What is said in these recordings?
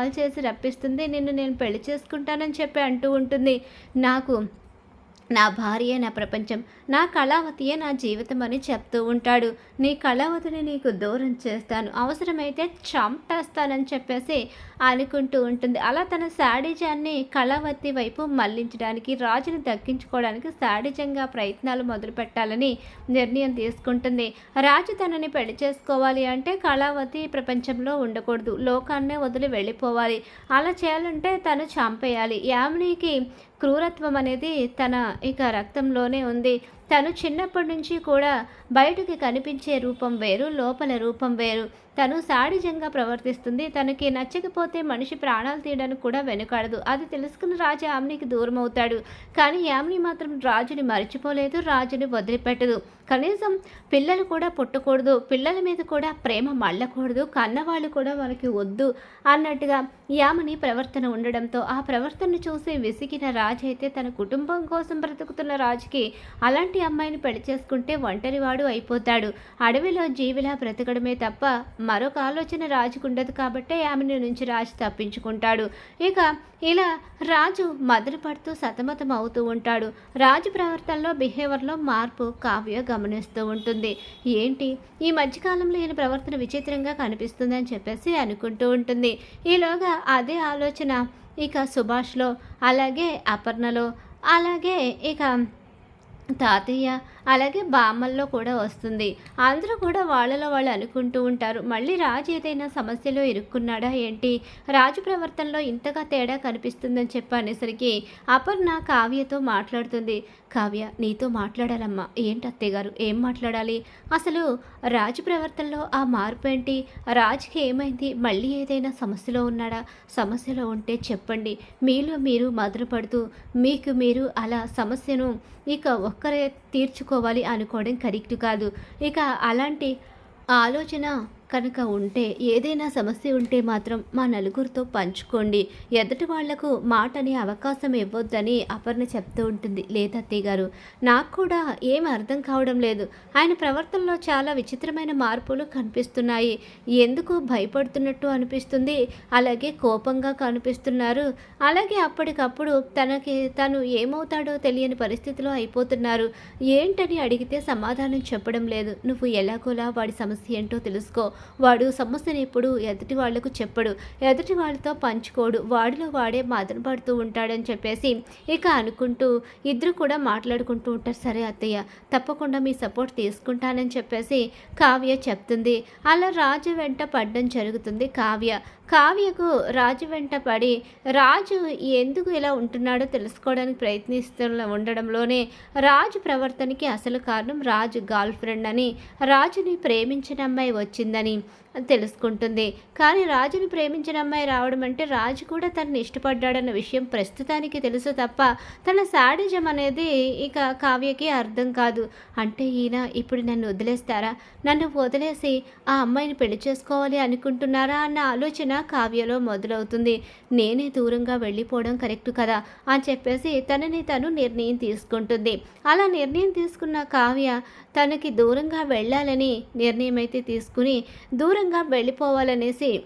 Call చేసి రప్పిస్తుంది నిన్ను నేను పెళ్ళి చేసుకుంటానని చెప్పి అంటూ ఉంటుంది. నాకు నా భార్యే నా ప్రపంచం నా కళావతియే నా జీవితం అని చెప్తూ ఉంటాడు. నీ కళావతిని నీకు దూరం చేస్తాను. అవసరమైతే చంపేస్తానని చెప్పేసి అనుకుంటూ ఉంటుంది. అలా తన శాడిజాన్ని కళావతి వైపు మళ్ళించడానికి రాజుని దక్కించుకోవడానికి శాడిజంగా ప్రయత్నాలు మొదలు పెట్టాలని నిర్ణయం తీసుకుంటుంది. రాజు తనని పెళ్ళి చేసుకోవాలి అంటే కళావతి ప్రపంచంలో ఉండకూడదు. లోకాన్నే వదిలి వెళ్ళిపోవాలి. అలా చేయాలంటే తను చంపేయాలి. యామినికి క్రూరత్వం అనేది తన ఇక రక్తంలోనే ఉంది. తను చిన్నప్పటి నుంచి కూడా బయటకి కనిపించే రూపం వేరు లోపల రూపం వేరు. తను సాడిజంగా ప్రవర్తిస్తుంది. తనకి నచ్చకపోతే మనిషి ప్రాణాలు తీయడానికి కూడా వెనుకాడదు. అది తెలుసుకున్న రాజు యామ్నికి దూరం అవుతాడు కానీ యామ్ని మాత్రం రాజుని మర్చిపోలేదు రాజుని వదిలిపెట్టదు. కనీసం పిల్లలు కూడా పుట్టకూడదు పిల్లల మీద కూడా ప్రేమ మళ్ళకూడదు కన్నవాళ్ళు కూడా మనకి వద్దు అన్నట్టుగా యామిని ప్రవర్తన ఉండడంతో ఆ ప్రవర్తనను చూసి విసిగిన రాజు అయితే తన కుటుంబం కోసం బ్రతుకుతున్న రాజుకి అలాంటి అమ్మాయిని పెళ్ళి చేసుకుంటే ఒంటరివాడు అయిపోతాడు. అడవిలో జీవిలా బ్రతకడమే తప్ప మరొక ఆలోచన రాజుకుండదు కాబట్టే ఆమె నుంచి రాజు తప్పించుకుంటాడు. ఇక ఇలా రాజు మదన పడుతూ సతమతం అవుతూ ఉంటాడు. రాజు ప్రవర్తనలో బిహేవియర్లో మార్పు కావ్య గమనిస్తూ ఉంటుంది. ఏంటి? ఈ మధ్యకాలంలో ఈయన ప్రవర్తన విచిత్రంగా కనిపిస్తుందని చెప్పేసి అనుకుంటూ ఉంటుంది. ఈలోగా అదే ఆలోచన ఇక సుభాష్లో అలాగే అపర్ణలో అలాగే ఇక తాతయ్య అలాగే బామ్మల్లో కూడా వస్తుంది. అందరూ కూడా వాళ్ళలో వాళ్ళు అనుకుంటూ ఉంటారు. మళ్ళీ రాజు ఏదైనా సమస్యలో ఇరుక్కున్నాడా ఏంటి? రాజు ప్రవర్తనలో ఇంతగా తేడా కనిపిస్తుందని చెప్పనేసరికి అపర్ణ కావ్యతో మాట్లాడుతుంది. కావ్య నీతో మాట్లాడాలమ్మా. ఏంటి అత్తయ్య గారు ఏం మాట్లాడాలి? అసలు రాజు ప్రవర్తనలో ఆ మార్పు ఏంటి? రాజుకి ఏమైంది? మళ్ళీ ఏదైనా సమస్యలో ఉన్నాడా? సమస్యలో ఉంటే చెప్పండి. మీలో మీరు మదనపడుతూ మీకు మీరు అలా సమస్యను ఇక ఒక్కరే తీర్చుకో చేసుకోవాలి అనుకోవడం కరెక్ట్ కాదు. ఇక అలాంటి ఆలోచన కనుక ఉంటే ఏదైనా సమస్య ఉంటే మాత్రం మా నలుగురితో పంచుకోండి. ఎదుటి వాళ్ళకు మాట అనే అవకాశం ఇవ్వొద్దని అపర్ణ చెప్తూ ఉంటుంది లేదత్తయ్య గారు. నాకు కూడా ఏం అర్థం కావడం లేదు. ఆయన ప్రవర్తనలో చాలా విచిత్రమైన మార్పులు కనిపిస్తున్నాయి. ఎందుకు భయపడుతున్నట్టు అనిపిస్తుంది. అలాగే కోపంగా కనిపిస్తున్నారు. అలాగే అప్పటికప్పుడు తనకి తను ఏమవుతాడో తెలియని పరిస్థితిలో అయిపోతున్నారు. ఏంటని అడిగితే సమాధానం చెప్పడం లేదు. నువ్వు ఎలాగోలా వాడి సమస్య ఏంటో తెలుసుకో. వాడు సమస్యను ఎప్పుడు ఎదుటి వాళ్ళకు చెప్పడు. ఎదుటి వాళ్ళతో పంచుకోడు. వాడిలో వాడే మదన పడుతూ ఉంటాడని చెప్పేసి ఇక అనుకుంటూ ఇద్దరు కూడా మాట్లాడుకుంటూ ఉంటారు. సరే అత్తయ్య తప్పకుండా మీ సపోర్ట్ తీసుకుంటానని చెప్పేసి కావ్య చెప్తుంది. అలా రాజు వెంట పడ్డం జరుగుతుంది. కావ్య కావ్యకు రాజు వెంట పడి రాజు ఎందుకు ఇలా ఉంటున్నాడో తెలుసుకోవడానికి ప్రయత్నిస్తున్న ఉండడంలోనే రాజు ప్రవర్తనకి అసలు కారణం రాజు గర్ల్ ఫ్రెండ్ అని రాజుని ప్రేమించిన అమ్మాయి వచ్చిందని తెలుసుకుంటుంది. కానీ రాజుని ప్రేమించిన అమ్మాయి రావడం అంటే రాజు కూడా తనని ఇష్టపడ్డాడన్న విషయం ప్రస్తుతానికి తెలుసు తప్ప తన శాడిజం అనేది ఇక కావ్యకి అర్థం కాదు. అంటే ఈయన ఇప్పుడు నన్ను వదిలేస్తారా? నన్ను వదిలేసి ఆ అమ్మాయిని పెళ్ళి చేసుకోవాలి అనుకుంటున్నారా? అన్న ఆలోచన కావ్యలో మొదలవుతుంది. నేనే దూరంగా వెళ్ళిపోవడం కరెక్ట్ కదా? అని చెప్పేసి తనని తను నిర్ణయం తీసుకుంటుంది. అలా నిర్ణయం తీసుకున్న కావ్య తనకి దూరంగా వెళ్ళాలని నిర్ణయం అయితే తీసుకుని దూరంగా వెళ్ళిపోవాలనేసి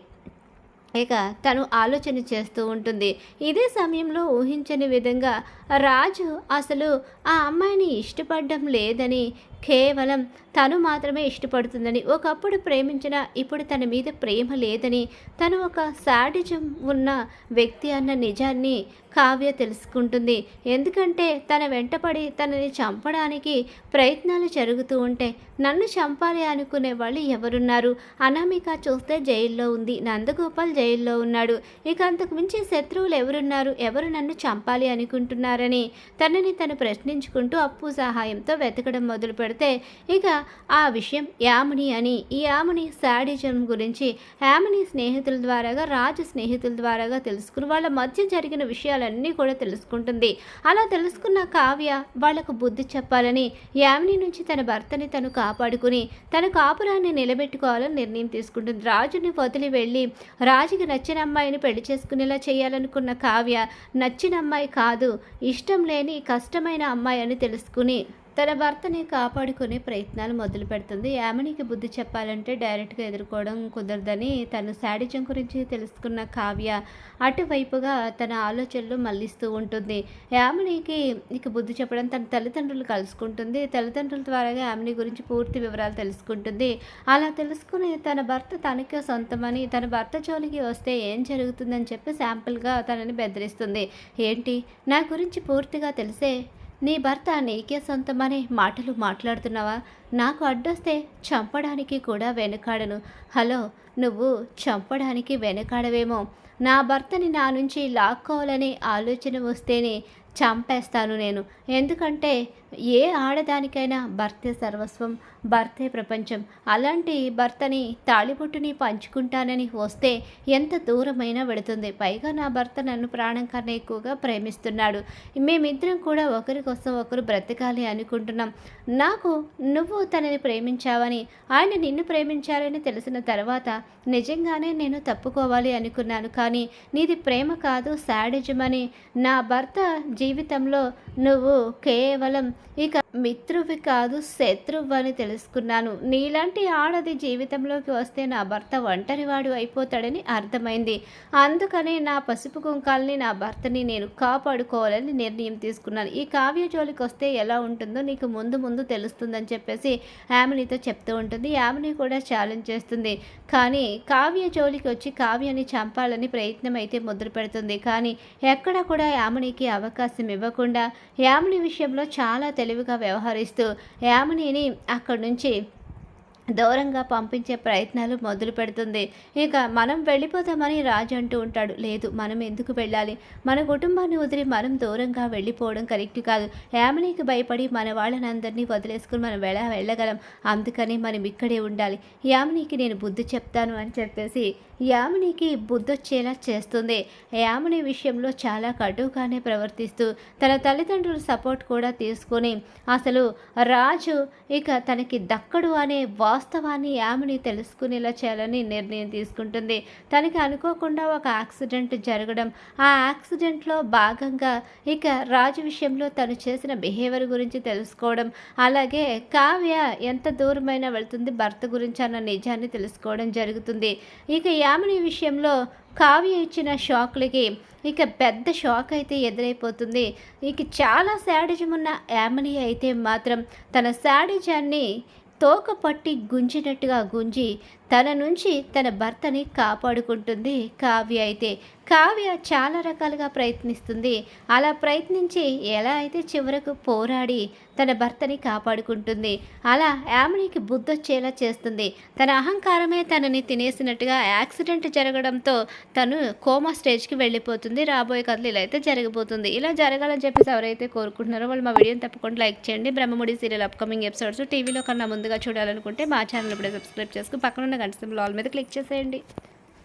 ఇక తను ఆలోచన చేస్తూ ఉంటుంది. ఇదే సమయంలో ఊహించని విధంగా రాజు అసలు ఆ అమ్మాయిని ఇష్టపడడం లేదని కేవలం తను మాత్రమే ఇష్టపడుతుందని ఒకప్పుడు ప్రేమించిన ఇప్పుడు తన మీద ప్రేమ లేదని తను ఒక సాడిజం ఉన్న వ్యక్తి అన్న నిజాన్ని కావ్య తెలుసుకుంటుంది. ఎందుకంటే తన వెంటపడి తనని చంపడానికి ప్రయత్నాలు జరుగుతూ ఉంటే నన్ను చంపాలి అనుకునే వాళ్ళు ఎవరున్నారు? అనామిక చూస్తే జైల్లో ఉంది. నందగోపాల్ జైల్లో ఉన్నాడు. ఇక అంతకు మించి శత్రువులు ఎవరున్నారు? ఎవరు నన్ను చంపాలి అనుకుంటున్నారు? చేస్తున్నారని తనని తను ప్రశ్నించుకుంటూ అప్పు సహాయంతో వెతకడం మొదలు పెడితే ఇక ఆ విషయం యామిని అని ఈ యామిని శాడిజం గురించి యామిని స్నేహితుల ద్వారాగా రాజు స్నేహితుల ద్వారాగా తెలుసుకుని వాళ్ళ మధ్య జరిగిన విషయాలన్నీ కూడా తెలుసుకుంటుంది. అలా తెలుసుకున్న కావ్య వాళ్ళకు బుద్ధి చెప్పాలని యామిని నుంచి తన భర్తని తను కాపాడుకుని తన కాపురాన్ని నిలబెట్టుకోవాలని నిర్ణయం తీసుకుంటుంది. రాజుని వదిలి వెళ్ళి రాజుకి నచ్చిన అమ్మాయిని పెళ్ళి చేసుకునేలా చేయాలనుకున్న కావ్య నచ్చిన అమ్మాయి కాదు ఇష్టం లేని కష్టమైన అమ్మాయి అని తెలుసుకుని తన భర్తని కాపాడుకునే ప్రయత్నాలు మొదలు పెడుతుంది. యామినికి బుద్ధి చెప్పాలంటే డైరెక్ట్గా ఎదుర్కోవడం కుదరదని తను శాడిజం గురించి తెలుసుకున్న కావ్య అటువైపుగా తన ఆలోచనలు మళ్ళిస్తూ ఉంటుంది. యామినికి ఇక బుద్ధి చెప్పడం తన తల్లిదండ్రులు కలుసుకుంటుంది. తల్లిదండ్రుల ద్వారా యామిని గురించి పూర్తి వివరాలు తెలుసుకుంటుంది. అలా తెలుసుకుని తన భర్త తనకే సొంతమని తన భర్త జోలికి వస్తే ఏం జరుగుతుందని చెప్పి శాంపుల్గా తనని బెదిరిస్తుంది. ఏంటి? నా గురించి పూర్తిగా తెలిసే నీ భర్త నీకే సొంతమనే మాటలు మాట్లాడుతున్నావా? నాకు అడ్డొస్తే చంపడానికి కూడా వెనుకాడను. హలో నువ్వు చంపడానికి వెనుకాడవేమో. నా భర్తని నా నుంచి లాక్కోవాలనే ఆలోచన వస్తేనే చంపేస్తాను నేను. ఎందుకంటే ఏ ఆడదానికైనా భర్తే సర్వస్వం భర్తే ప్రపంచం. అలాంటి భర్తని తాళిబొట్టుని పంచుకుంటానని వస్తే ఎంత దూరమైనా వెళుతుంది. పైగా నా భర్త నన్ను ప్రాణం కన్నా ఎక్కువగా ప్రేమిస్తున్నాడు. మేమిద్దరం కూడా ఒకరికోసం ఒకరు బ్రతకాలి అనుకుంటున్నాం. నాకు నువ్వు తనని ప్రేమించావని ఆయన నిన్ను ప్రేమించారని తెలిసిన తర్వాత నిజంగానే నేను తప్పుకోవాలి అనుకున్నాను. కానీ నీది ప్రేమ కాదు శాడిజం అని నా భర్త జీవితంలో నువ్వు కేవలం ఇక మిత్రువి కాదు శత్రువు అని తెలుసుకున్నాను. నీలాంటి ఆడది జీవితంలోకి వస్తే నా భర్త ఒంటరివాడు అయిపోతాడని అర్థమైంది. అందుకనే నా పసుపు కుంకాలని నా భర్తని నేను కాపాడుకోవాలని నిర్ణయం తీసుకున్నాను. ఈ కావ్య జోలికి వస్తే ఎలా ఉంటుందో నీకు ముందు ముందు తెలుస్తుందని చెప్పేసి యామినితో చెప్తూ ఉంటుంది. యామిని కూడా ఛాలెంజ్ చేస్తుంది. కానీ కావ్య జోలికి వచ్చి కావ్యాన్ని చంపాలని ప్రయత్నం అయితే మొదలు పెడుతుంది. కానీ ఎక్కడ కూడా యామినికి అవకాశం ఇవ్వకుండా యామిని విషయంలో చాలా తెలివిగా వ్యవహరిస్తూ యామినిని అక్కడి నుంచి దూరంగా పంపించే ప్రయత్నాలు మొదలు పెడుతుంది. ఇక మనం వెళ్ళిపోతామని రాజు అంటూ ఉంటాడు. లేదు మనం ఎందుకు వెళ్ళాలి? మన కుటుంబాన్ని వదిలి మనం దూరంగా వెళ్ళిపోవడం కరెక్ట్ కాదు. ఫ్యామిలీకి భయపడి మన వాళ్ళని అందరినీ వదిలేసుకుని మనం వెళ్ళ వెళ్ళగలం. అందుకని మనం ఇక్కడే ఉండాలి. యామినికి నేను బుద్ధి చెప్తాను అని చెప్పేసి యామినికి బుద్ధొచ్చేలా చేస్తుంది. యామిని విషయంలో చాలా కటుగానే ప్రవర్తిస్తూ తన తల్లిదండ్రుల సపోర్ట్ కూడా తీసుకొని అసలు రాజు ఇక తనకి దక్కడు అనే వాస్తవాన్ని యామిని తెలుసుకునేలా చేయాలని నిర్ణయం తీసుకుంటుంది. తనకి అనుకోకుండా ఒక యాక్సిడెంట్ జరగడం. ఆ యాక్సిడెంట్లో భాగంగా ఇక రాజు విషయంలో తను చేసిన బిహేవియర్ గురించి తెలుసుకోవడం. అలాగే కావ్య ఎంత దూరమైనా వెళ్తుంది భర్త గురించి అన్న నిజాన్ని తెలుసుకోవడం జరుగుతుంది. ఇక యామిని విషయంలో కావ్య ఇచ్చిన షాక్లకి ఇక పెద్ద షాక్ అయితే ఎదురైపోతుంది. ఇక చాలా శాడిజం ఉన్న యామిని అయితే మాత్రం తన శాడిజాన్ని తోక పట్టి గుంజినట్టుగా గుంజి తన నుంచి తన భర్తని కాపాడుకుంటుంది కావ్య అయితే. కావ్య చాలా రకాలుగా ప్రయత్నిస్తుంది. అలా ప్రయత్నించి ఎలా అయితే చివరకు పోరాడి తన భర్తని కాపాడుకుంటుంది. అలా యామినికి బుద్ధొచ్చేలా చేస్తుంది. తన అహంకారమే తనని తినేసినట్టుగా యాక్సిడెంట్ జరగడంతో తను కోమా స్టేజ్కి వెళ్ళిపోతుంది. రాబోయే కథలు ఇలా అయితే జరగబోతుంది. ఇలా జరగాలని చెప్పేసి ఎవరైతే కోరుకుంటున్నారో వాళ్ళు మా వీడియోని తప్పకుండా లైక్ చేయండి. బ్రహ్మముడి సీరియల్ అప్కమింగ్ ఎపిసోడ్స్ టీవీలో కన్నా ముందుగా చూడాలనుకుంటే మా ఛానల్ ఇప్పుడే సబ్స్క్రైబ్ చేసుకుని పక్కన ఉన్న గంట సింబల్ ఆల్ మీద క్లిక్ చేసేయండి.